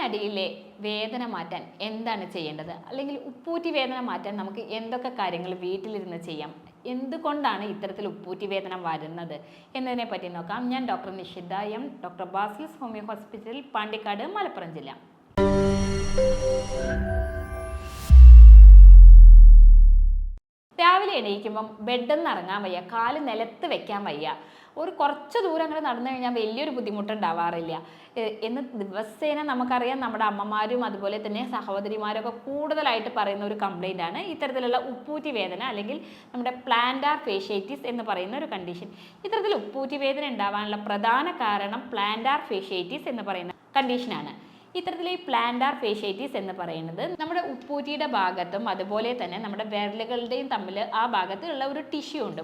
കാലിനടിയിലെ വേദന മാറ്റാൻ എന്താണ് ചെയ്യേണ്ടത്? അല്ലെങ്കിൽ ഉപ്പൂറ്റി വേദന മാറ്റാൻ നമുക്ക് എന്തൊക്കെ കാര്യങ്ങൾ വീട്ടിലിരുന്ന് ചെയ്യാം? എന്തുകൊണ്ടാണ് ഇത്തരത്തിൽ ഉപ്പൂറ്റി വേദന വരുന്നത്? എന്നതിനെ പറ്റി നോക്കാം. ഞാൻ doctor Nishitha M. Doctor Basil's homeo hospital Pandikkad Malappuram ജില്ല. രാവിലെ എണീക്കുമ്പം ബെഡിൽ നിന്ന് ഇറങ്ങാൻ വയ്യ കാൽ നിലത്ത് വെക്കാൻ വയ്യ. ഒരു കുറച്ച് ദൂരം അങ്ങനെ നടന്നു കഴിഞ്ഞാൽ വലിയൊരു ബുദ്ധിമുട്ടുണ്ടാവാറില്ല. എന്ന് ദിവസേന നമുക്കറിയാം നമ്മുടെ അമ്മമാരും അതുപോലെ തന്നെ സഹോദരിമാരൊക്കെ കൂടുതലായിട്ട് പറയുന്ന ഒരു കംപ്ലൈന്റ് ആണ്. ഇത്തരത്തിലുള്ള ഉപ്പൂറ്റി വേദന അല്ലെങ്കിൽ നമ്മുടെ പ്ലാന്റാർ ഫേഷ്യേറ്റിസ് എന്ന് പറയുന്ന ഒരു കണ്ടീഷൻ ഇത്തരത്തിൽ ഉപ്പൂറ്റി വേദന ഉണ്ടാവാനുള്ള പ്രധാന കാരണം പ്ലാന്റാർ ഫേഷ്യേറ്റിസ് എന്ന് പറയുന്ന കണ്ടീഷനാണ് ഇത്തരത്തിൽ ഈ പ്ലാന്റാർ ഫേഷ്യൈറ്റീസ് എന്ന് പറയുന്നത് നമ്മുടെ ഉപ്പൂറ്റിയുടെ ഭാഗത്തും അതുപോലെ തന്നെ നമ്മുടെ വിരലുകളുടെയും തമ്മിൽ ആ ഭാഗത്തുള്ള ഒരു ടിഷ്യൂ ഉണ്ട്.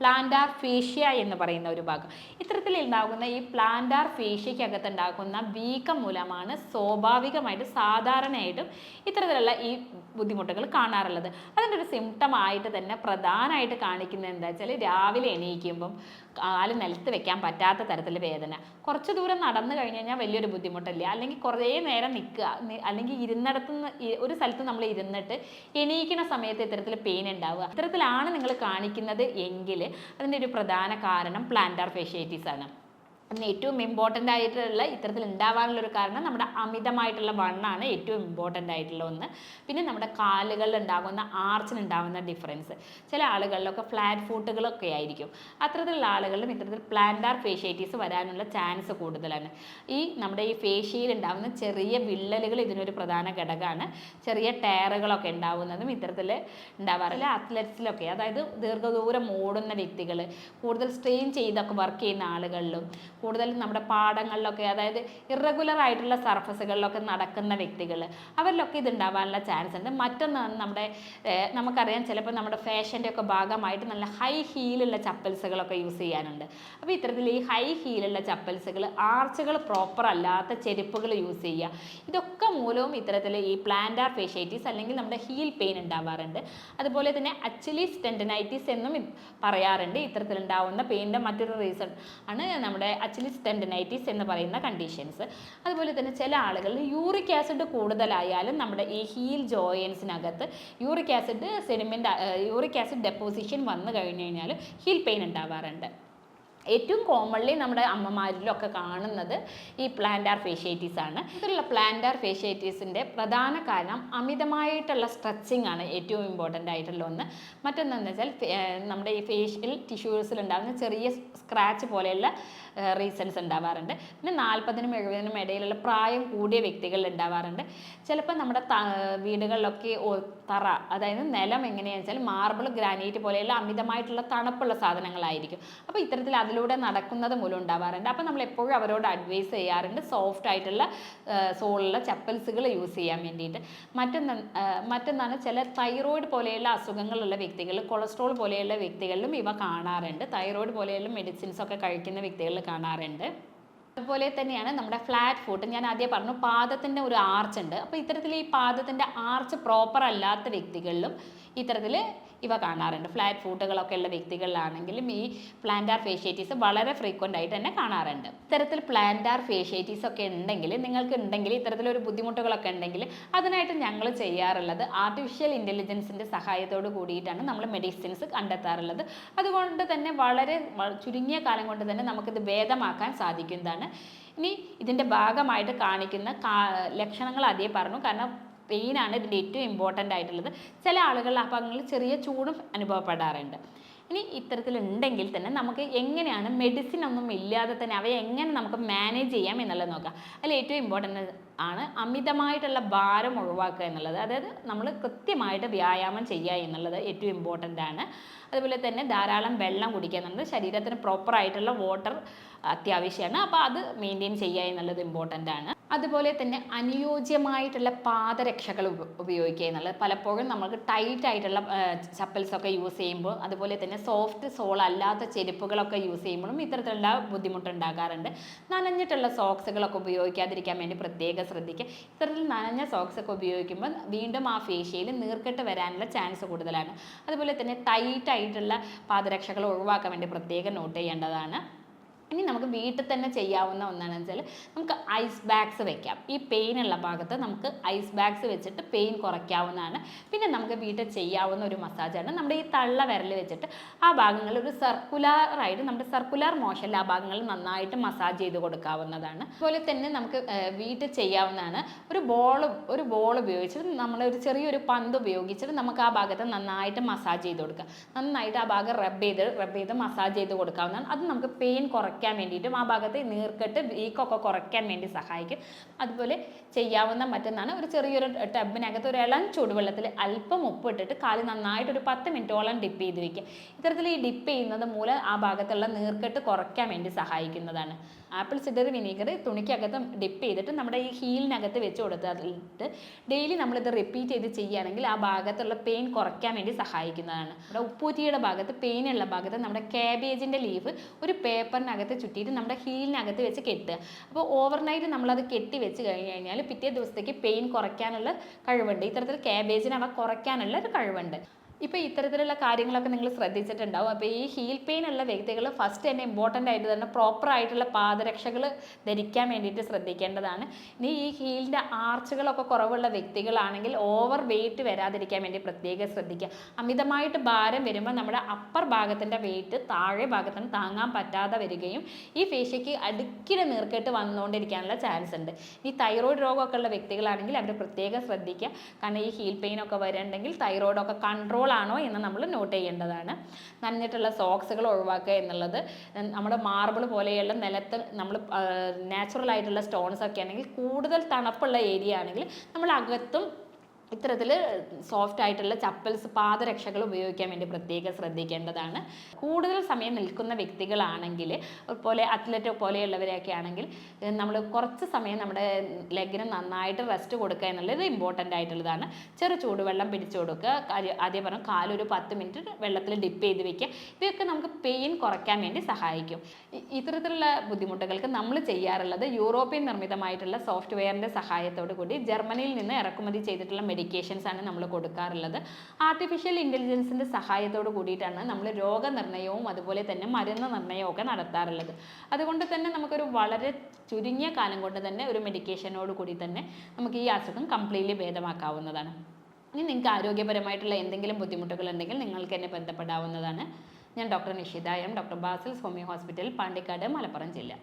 പ്ലാന്റാർ ഫേഷ്യ എന്ന് പറയുന്ന ഒരു ഭാഗം. ഇത്തരത്തിൽ ഉണ്ടാകുന്ന ഈ പ്ലാന്റാർ ഫേഷ്യയ്ക്കകത്ത് ഉണ്ടാകുന്ന വീക്കം മൂലമാണ് സ്വാഭാവികമായിട്ട് സാധാരണയായിട്ടും ഇത്തരത്തിലുള്ള ഈ ബുദ്ധിമുട്ടുകൾ കാണാറുള്ളത്. അതിന്റെ ഒരു സിംറ്റം ആയിട്ട് തന്നെ പ്രധാനമായിട്ട് കാണിക്കുന്നത് എന്താ വെച്ചാൽ രാവിലെ എണീക്കുമ്പം കാൽ നിലത്ത് വെക്കാൻ പറ്റാത്ത തരത്തിൽ വേദന. കുറച്ച് ദൂരം നടന്നു കഴിഞ്ഞ് കഴിഞ്ഞാൽ വലിയൊരു ബുദ്ധിമുട്ടില്ല? അല്ലെങ്കിൽ കുറേ നേരം നിൽക്കുക. അല്ലെങ്കിൽ ഇരുന്നിടത്ത് നിന്ന് ഒരു സ്ഥലത്ത് നമ്മൾ ഇരുന്നിട്ട് എണീക്കുന്ന സമയത്ത് ഇത്തരത്തിൽ പെയിൻ ഉണ്ടാവുക. ഇത്തരത്തിലാണ് നിങ്ങൾ കാണിക്കുന്നത് എങ്കിൽ അതിന്റെ ഒരു പ്രധാന കാരണം പ്ലാന്റാർ ഫേഷ്യേറ്റീസ് ആണ്. അതിന് ഏറ്റവും ഇമ്പോർട്ടന്റ് ആയിട്ടുള്ള ഇത്തരത്തിൽ ഉണ്ടാവാനുള്ള ഒരു കാരണം നമ്മുടെ അമിതമായിട്ടുള്ള വണ്ണാണ് ഏറ്റവും ഇമ്പോർട്ടന്റ് ആയിട്ടുള്ള ഒന്ന്. പിന്നെ നമ്മുടെ കാലുകളിൽ ഉണ്ടാകുന്ന ആർച്ചിനുണ്ടാകുന്ന ഡിഫറൻസ് ചില ആളുകളിലൊക്കെ ഫ്ലാറ്റ് ഫൂട്ടുകളൊക്കെ ആയിരിക്കും. അത്തരത്തിലുള്ള ആളുകളിലും ഇത്തരത്തിൽ പ്ലാന്റാർ ഫേഷ്യേറ്റീസ് വരാനുള്ള ചാൻസ് കൂടുതലാണ്. ഈ നമ്മുടെ ഈ ഫേഷ്യയിൽ ഉണ്ടാകുന്ന ചെറിയ വിള്ളലുകൾ ഇതിനൊരു പ്രധാന ഘടകമാണ്. ചെറിയ ടയറുകളൊക്കെ ഉണ്ടാകുന്നതും ഇത്തരത്തിൽ ഉണ്ടാവാറില്ല. അത്ലറ്റ്സിലൊക്കെ അതായത് ദീർഘദൂരം ഓടുന്ന വ്യക്തികൾ കൂടുതൽ സ്ട്രെയിൻ ചെയ്തൊക്കെ വർക്ക് ചെയ്യുന്ന ആളുകളിലും കൂടുതലും നമ്മുടെ പാടങ്ങളിലൊക്കെ അതായത് ഇറഗുലർ ആയിട്ടുള്ള സർഫസുകളിലൊക്കെ നടക്കുന്ന വ്യക്തികൾ അവരിലൊക്കെ ഇതുണ്ടാവാനുള്ള ചാൻസ് ഉണ്ട്. മറ്റൊന്നാണ് നമ്മുടെ നമുക്കറിയാം ചിലപ്പോൾ നമ്മുടെ ഫാഷന്റെ ഒക്കെ ഭാഗമായിട്ട് നല്ല ഹൈ ഹീലുള്ള ചപ്പൽസുകളൊക്കെ യൂസ് ചെയ്യാനുണ്ട്. അപ്പോൾ ഇത്തരത്തിൽ ഈ ഹൈ ഹീലുള്ള ചപ്പൽസുകൾ ആർച്ചുകൾ പ്രോപ്പർ അല്ലാത്ത ചെരുപ്പുകൾ യൂസ് ചെയ്യുക. ഇതൊക്കെ മൂലവും ഇത്തരത്തിൽ ഈ പ്ലാന്റാർ ഫേഷ്യൈറ്റീസ് അല്ലെങ്കിൽ നമ്മുടെ ഹീൽ പെയിൻ ഉണ്ടാവാറുണ്ട്. അതുപോലെ തന്നെ അച്ചിലി ടെൻഡനൈറ്റിസ് എന്നും പറയാറുണ്ട്. ഇത്തരത്തിലുണ്ടാവുന്ന പെയിന്റെ മറ്റൊരു റീസൺ ആണ് നമ്മുടെ അച്വലീസ് ടെൻഡനൈറ്റിസ് എന്ന് പറയുന്ന കണ്ടീഷൻസ് അതുപോലെ തന്നെ ചില ആളുകളിൽ യൂറിക് ആസിഡ് കൂടുതലായാലും നമ്മുടെ ഈ heel ജോയിൻസിനകത്ത് uric acid sediment uric acid deposition വന്നു കഴിഞ്ഞു കഴിഞ്ഞാൽ ഹീൽ പെയിൻ ഉണ്ടാവാറുണ്ട്. ഏറ്റവും കോമൺലി നമ്മുടെ അമ്മമാരിലൊക്കെ കാണുന്നത് ഈ പ്ലാന്റാർ ഫേഷ്യേറ്റീസ് ആണ്. ഇതിലുള്ള പ്ലാന്റാർ ഫേഷ്യേറ്റീസിന്റെ പ്രധാന കാരണം അമിതമായിട്ടുള്ള സ്ട്രെച്ചിങ് ആണ് ഏറ്റവും ഇമ്പോർട്ടന്റ് ആയിട്ടുള്ള ഒന്ന്. മറ്റൊന്നെന്ന് വെച്ചാൽ നമ്മുടെ ഈ ഫേഷ്യൽ ടിഷ്യൂസിൽ ഉണ്ടാകുന്ന ചെറിയ സ്ക്രാച്ച് പോലെയുള്ള റീസൺസ് ഉണ്ടാവാറുണ്ട്. പിന്നെ നാൽപ്പതിനും എഴുപതിനും ഇടയിലുള്ള പ്രായം കൂടിയ വ്യക്തികളിൽ ഉണ്ടാവാറുണ്ട്. ചിലപ്പോൾ നമ്മുടെ വീടുകളിലൊക്കെ തറ അതായത് നിലം എങ്ങനെയാണെന്ന് വെച്ചാൽ മാർബിൾ ഗ്രാനൈറ്റ് പോലെയുള്ള അമിതമായിട്ടുള്ള തണുപ്പുള്ള സാധനങ്ങളായിരിക്കും. അപ്പോൾ ഇത്തരത്തിൽ അതിലൂടെ നടക്കുന്നത് മൂലം ഉണ്ടാവാറുണ്ട്. അപ്പോൾ നമ്മൾ എപ്പോഴും അവരോട് അഡ്വൈസ് ചെയ്യാറുണ്ട്. സോഫ്റ്റ് ആയിട്ടുള്ള സോളുള്ള ചപ്പൽസുകൾ യൂസ് ചെയ്യാൻ വേണ്ടിയിട്ട്. മറ്റൊന്ന് മറ്റൊന്നാണ് ചില തൈറോയിഡ് പോലെയുള്ള അസുഖങ്ങളുള്ള വ്യക്തികൾ കൊളസ്ട്രോൾ പോലെയുള്ള വ്യക്തികളിലും ഇവ കാണാറുണ്ട്. തൈറോയിഡ് പോലെയുള്ള മെഡിസിൻസ് ഒക്കെ കഴിക്കുന്ന വ്യക്തികളിൽ കാണാറുണ്ട്. അതുപോലെ തന്നെയാണ് നമ്മുടെ ഫ്ലാറ്റ് ഫുട്ട് ഞാൻ ആദ്യം പറഞ്ഞു പാദത്തിന്റെ ഒരു ആർച്ച് ഉണ്ട്. അപ്പോൾ ഇത്തരത്തിൽ ഈ പാദത്തിന്റെ ആർച്ച് പ്രോപ്പർ അല്ലാത്ത വ്യക്തികളിലും ഇത്തരത്തിൽ ഇവ കാണാറുണ്ട്. ഫ്ലാറ്റ് ഫൂട്ടുകളൊക്കെ ഉള്ള വ്യക്തികളിലാണെങ്കിലും ഈ പ്ലാന്റാർ ഫേഷ്യേറ്റീസ് വളരെ ഫ്രീക്വന്റ് ആയിട്ട് തന്നെ കാണാറുണ്ട്. ഇത്തരത്തിൽ പ്ലാന്റാർ ഫേഷ്യേറ്റീസ് ഒക്കെ ഉണ്ടെങ്കിൽ നിങ്ങൾക്ക് ഉണ്ടെങ്കിൽ ഇത്തരത്തിലൊരു ബുദ്ധിമുട്ടുകളൊക്കെ ഉണ്ടെങ്കിൽ അതിനായിട്ട് ഞങ്ങൾ ചെയ്യാറുള്ളത് ആർട്ടിഫിഷ്യൽ ഇന്റലിജൻസിന്റെ സഹായത്തോട് കൂടിയിട്ടാണ് നമ്മൾ മെഡിസിൻസ് കണ്ടെത്താറുള്ളത്. അതുകൊണ്ട് തന്നെ വളരെ ചുരുങ്ങിയ കാലം കൊണ്ട് തന്നെ നമുക്കിത് ഭേദമാക്കാൻ സാധിക്കുന്നതാണ്. ഇനി ഇതിന്റെ ഭാഗമായിട്ട് കാണിക്കുന്ന ലക്ഷണങ്ങൾ അതേ പറഞ്ഞു. കാരണം പെയിനാണ് ഇതിന്റെ ഏറ്റവും ഇമ്പോർട്ടന്റ് ആയിട്ടുള്ളത്. ചില ആളുകൾ ആ ഭാഗങ്ങളിൽ ചെറിയ ചൂടും അനുഭവപ്പെടാറുണ്ട്. ഇനി ഇത്തരത്തിലുണ്ടെങ്കിൽ തന്നെ നമുക്ക് എങ്ങനെയാണ് മെഡിസിൻ ഒന്നും ഇല്ലാതെ തന്നെ അവയെ എങ്ങനെ നമുക്ക് മാനേജ് ചെയ്യാം എന്നുള്ളത് നോക്കാം. അതിൽ ഏറ്റവും ഇമ്പോർട്ടന്റ് ആണ് അമിതമായിട്ടുള്ള ഭാരം ഒഴിവാക്കുക എന്നുള്ളത്. അതായത് നമ്മൾ കൃത്യമായിട്ട് വ്യായാമം ചെയ്യുക എന്നുള്ളത് ഏറ്റവും ഇമ്പോർട്ടന്റ് ആണ്. അതുപോലെ തന്നെ ധാരാളം വെള്ളം കുടിക്കുക എന്നുള്ളത് ശരീരത്തിന് പ്രോപ്പറായിട്ടുള്ള വാട്ടർ അത്യാവശ്യമാണ്. അപ്പോൾ അത് മെയിന്റെയിൻ ചെയ്യുക എന്നുള്ളത് ഇമ്പോർട്ടന്റ് ആണ്. അതുപോലെ തന്നെ അനുയോജ്യമായിട്ടുള്ള പാദരക്ഷകൾ ഉപ- ഉപയോഗിക്കുക എന്നുള്ളത്. പലപ്പോഴും നമുക്ക് ടൈറ്റ് ആയിട്ടുള്ള ചപ്പൽസൊക്കെ യൂസ് ചെയ്യുമ്പോൾ അതുപോലെ തന്നെ സോഫ്റ്റ് സോൾ അല്ലാത്ത ചെരുപ്പുകളൊക്കെ യൂസ് ചെയ്യുമ്പോഴും ഇത്തരത്തിലുള്ള ബുദ്ധിമുട്ടുണ്ടാകാറുണ്ട്. നനഞ്ഞിട്ടുള്ള സോക്സുകളൊക്കെ ഉപയോഗിക്കാതിരിക്കാൻ വേണ്ടി പ്രത്യേകം ശ്രദ്ധിക്കുക. ഇത്തരത്തിൽ നനഞ്ഞ സോക്സൊക്കെ ഉപയോഗിക്കുമ്പോൾ വീണ്ടും ആ ഫേഷ്യയിൽ നീർക്കെട്ട് വരാനുള്ള ചാൻസ് കൂടുതലാണ്. അതുപോലെ തന്നെ ടൈറ്റ് ആയിട്ടുള്ള പാദരക്ഷകൾ ഒഴിവാക്കാൻ വേണ്ടി പ്രത്യേകം നോട്ട് ചെയ്യേണ്ടതാണ്. ഇനി നമുക്ക് വീട്ടിൽ തന്നെ ചെയ്യാവുന്ന ഒന്നാണെന്ന് വെച്ചാൽ നമുക്ക് ഐസ് ബാഗ്സ് വെക്കാം. ഈ പെയിൻ ഉള്ള ഭാഗത്ത് നമുക്ക് ഐസ് ബാഗ്സ് വെച്ചിട്ട് പെയിൻ കുറയ്ക്കാവുന്നതാണ്. പിന്നെ നമുക്ക് വീട്ടിൽ ചെയ്യാവുന്ന ഒരു മസാജാണ് നമ്മുടെ ഈ തള്ള വിരൽ വെച്ചിട്ട് ആ ഭാഗങ്ങളിൽ ഒരു സർക്കുലർ ആയിട്ട് നമ്മുടെ സർക്കുലർ മോഷനിൽ ആ ഭാഗങ്ങളിൽ നന്നായിട്ട് മസാജ് ചെയ്ത് കൊടുക്കാവുന്നതാണ്. അതുപോലെ തന്നെ നമുക്ക് വീട്ടിൽ ചെയ്യാവുന്നതാണ് ഒരു ബോൾ ഒരു ബോൾ ഉപയോഗിച്ചിട്ട് നമ്മൾ ഒരു ചെറിയൊരു പന്ത് ഉപയോഗിച്ചിട്ട് നമുക്ക് ആ ഭാഗത്ത് നന്നായിട്ട് മസാജ് ചെയ്ത് കൊടുക്കാം. നന്നായിട്ട് ആ ഭാഗം റബ്ബ് ചെയ്ത് റബ്ബ് ചെയ്ത് മസാജ് ചെയ്ത് കൊടുക്കാവുന്നതാണ്. അത് നമുക്ക് പെയിൻ കുറയ്ക്കാൻ വേണ്ടിയിട്ടും ആ ഭാഗത്ത് നീർക്കെട്ട് വീക്കൊക്കെ കുറയ്ക്കാൻ വേണ്ടി സഹായിക്കും. അതുപോലെ ചെയ്യാവുന്ന മറ്റൊന്നാണ് ഒരു ചെറിയൊരു ടബിനകത്ത് ഒരു ഇളം ചൂടുവെള്ളത്തിൽ അല്പം ഉപ്പ് ഇട്ടിട്ട് കാൽ നന്നായിട്ട് ഒരു പത്ത് മിനിറ്റോളം ഡിപ്പ് ചെയ്ത് വെക്കുക ഇത്തരത്തിൽ ഈ ഡിപ്പ് ചെയ്യുന്നത് മൂലം ആ ഭാഗത്തുള്ള നീർക്കെട്ട് കുറയ്ക്കാൻ വേണ്ടി സഹായിക്കുന്നതാണ്. ആപ്പിൾ സിഡർ വിനീഗർ തുണിക്കകത്ത് ഡിപ്പ് ചെയ്തിട്ട് നമ്മുടെ ഈ ഹീലിനകത്ത് വെച്ച് കൊടുത്തിട്ട് ഡെയിലി നമ്മളിത് റിപ്പീറ്റ് ചെയ്ത് ചെയ്യുകയാണെങ്കിൽ ആ ഭാഗത്തുള്ള പെയിൻ കുറയ്ക്കാൻ വേണ്ടി സഹായിക്കുന്നതാണ്. നമ്മുടെ ഉപ്പൂറ്റിയുടെ ഭാഗത്ത് ഉള്ള ഭാഗത്ത് നമ്മുടെ കാബേജിന്റെ ലീഫ് ഒരു പേപ്പറിനകത്ത് ചുറ്റിയിട്ട് നമ്മുടെ ഹീലിനകത്ത് വെച്ച് കെട്ടുക. അപ്പോൾ ഓവർനൈറ്റ് നമ്മളത് കെട്ടി വെച്ച് കഴിഞ്ഞ് കഴിഞ്ഞാൽ പിറ്റേ ദിവസത്തേക്ക് പെയിൻ കുറയ്ക്കാനുള്ള കഴിവുണ്ട്. ഇത്തരത്തിൽ കാബേജിന് അവ കുറയ്ക്കാനുള്ള ഒരു കഴിവുണ്ട്. ഇപ്പോൾ ഇത്തരത്തിലുള്ള കാര്യങ്ങളൊക്കെ നിങ്ങൾ ശ്രദ്ധിച്ചിട്ടുണ്ടാവും. അപ്പോൾ ഈ ഹീൽ പെയിൻ ഉള്ള വ്യക്തികൾ ഫസ്റ്റ് തന്നെ ഇമ്പോർട്ടന്റ് ആയിട്ട് തന്നെ പ്രോപ്പർ ആയിട്ടുള്ള പാദരക്ഷകൾ ധരിക്കാൻ വേണ്ടിയിട്ട് ശ്രദ്ധിക്കേണ്ടതാണ്. ഇനി ഈ ഹീലിന്റെ ആർച്ചുകളൊക്കെ കുറവുള്ള വ്യക്തികളാണെങ്കിൽ ഓവർ വെയിറ്റ് വരാതിരിക്കാൻ വേണ്ടി പ്രത്യേകം ശ്രദ്ധിക്കുക. അമിതമായിട്ട് ഭാരം വരുമ്പോൾ നമ്മുടെ അപ്പർ ഭാഗത്തിന്റെ വെയിറ്റ് താഴെ ഭാഗത്തിന് താങ്ങാൻ പറ്റാതെ വരികയും ഈ ഫേഷ്യയ്ക്ക് അടുക്കിടെ നീർക്കെട്ട് വന്നുകൊണ്ടിരിക്കാനുള്ള ചാൻസ് ഉണ്ട്. ഈ തൈറോയ്ഡ് രോഗമൊക്കെ ഉള്ള വ്യക്തികളാണെങ്കിൽ അവർ പ്രത്യേകം ശ്രദ്ധിക്കുക. കാരണം ഈ ഹീൽ പെയിൻ ഒക്കെ വരുന്നുണ്ടെങ്കിൽ തൈറോയ്ഡൊക്കെ കൺട്രോൾ ആണോ എന്ന് നമ്മൾ നോട്ട് ചെയ്യേണ്ടതാണ്. നനഞ്ഞിട്ടുള്ള സോക്സുകൾ ഒഴിവാക്കുക എന്നുള്ളത് നമ്മുടെ മാർബിൾ പോലെയുള്ള നിലത്ത് നമ്മൾ നാച്ചുറൽ ആയിട്ടുള്ള സ്റ്റോൺസ് ഒക്കെ ആണെങ്കിൽ കൂടുതൽ തണുപ്പുള്ള ഏരിയ ആണെങ്കിൽ നമ്മൾ അകത്തും ഇത്തരത്തിൽ സോഫ്റ്റ് ആയിട്ടുള്ള ചപ്പൽസ് പാദരക്ഷകൾ ഉപയോഗിക്കാൻ വേണ്ടി പ്രത്യേകം ശ്രദ്ധിക്കേണ്ടതാണ്. കൂടുതൽ സമയം നിൽക്കുന്ന വ്യക്തികളാണെങ്കിൽ പോലെ അത്ലറ്റ് പോലെയുള്ളവരെയൊക്കെ ആണെങ്കിൽ നമ്മൾ കുറച്ച് സമയം നമ്മുടെ ലെഗിന് നന്നായിട്ട് റെസ്റ്റ് കൊടുക്കുക എന്നുള്ളത് ഇമ്പോർട്ടന്റ് ആയിട്ടുള്ളതാണ്. ചെറു ചൂടുവെള്ളം പിടിച്ചു കൊടുക്കുക ആദ്യം പറഞ്ഞ കാലൊരു പത്ത് മിനിറ്റ് വെള്ളത്തിൽ ഡിപ്പ് ചെയ്ത് വെക്കുക. ഇതൊക്കെ നമുക്ക് പെയിൻ കുറയ്ക്കാൻ വേണ്ടി സഹായിക്കും. ഇത്തരത്തിലുള്ള ബുദ്ധിമുട്ടുകൾക്ക് നമ്മൾ ചെയ്യാറുള്ളത് യൂറോപ്യൻ നിർമ്മിതമായിട്ടുള്ള സോഫ്റ്റ്വെയറിന്റെ സഹായത്തോടു കൂടി ജർമ്മനിയിൽ നിന്ന് ഇറക്കുമതി ചെയ്തിട്ടുള്ള മെഡിക്കേഷൻസ് ആണ് നമ്മൾ കൊടുക്കാറുള്ളത്. ആർട്ടിഫിഷ്യൽ ഇന്റലിജൻസിന്റെ സഹായത്തോട് കൂടിയിട്ടാണ് നമ്മൾ രോഗനിർണയവും അതുപോലെ തന്നെ മരുന്ന് നിർണയവും ഒക്കെ നടത്താറുള്ളത്. അതുകൊണ്ട് തന്നെ നമുക്കൊരു വളരെ ചുരുങ്ങിയ കാലം കൊണ്ട് തന്നെ ഒരു മെഡിക്കേഷനോട് കൂടി തന്നെ നമുക്ക് ഈ അസുഖം കംപ്ലീറ്റ്ലി ഭേദമാക്കാവുന്നതാണ്. ഇനി നിങ്ങൾക്ക് ആരോഗ്യപരമായിട്ടുള്ള എന്തെങ്കിലും ബുദ്ധിമുട്ടുകൾ ഉണ്ടെങ്കിൽ നിങ്ങൾക്ക് എന്നെ ബന്ധപ്പെടാവുന്നതാണ്. ഞാൻ doctor Nishitha M doctor Basil homeo hospital Pandikkad Malappuram ജില്ല.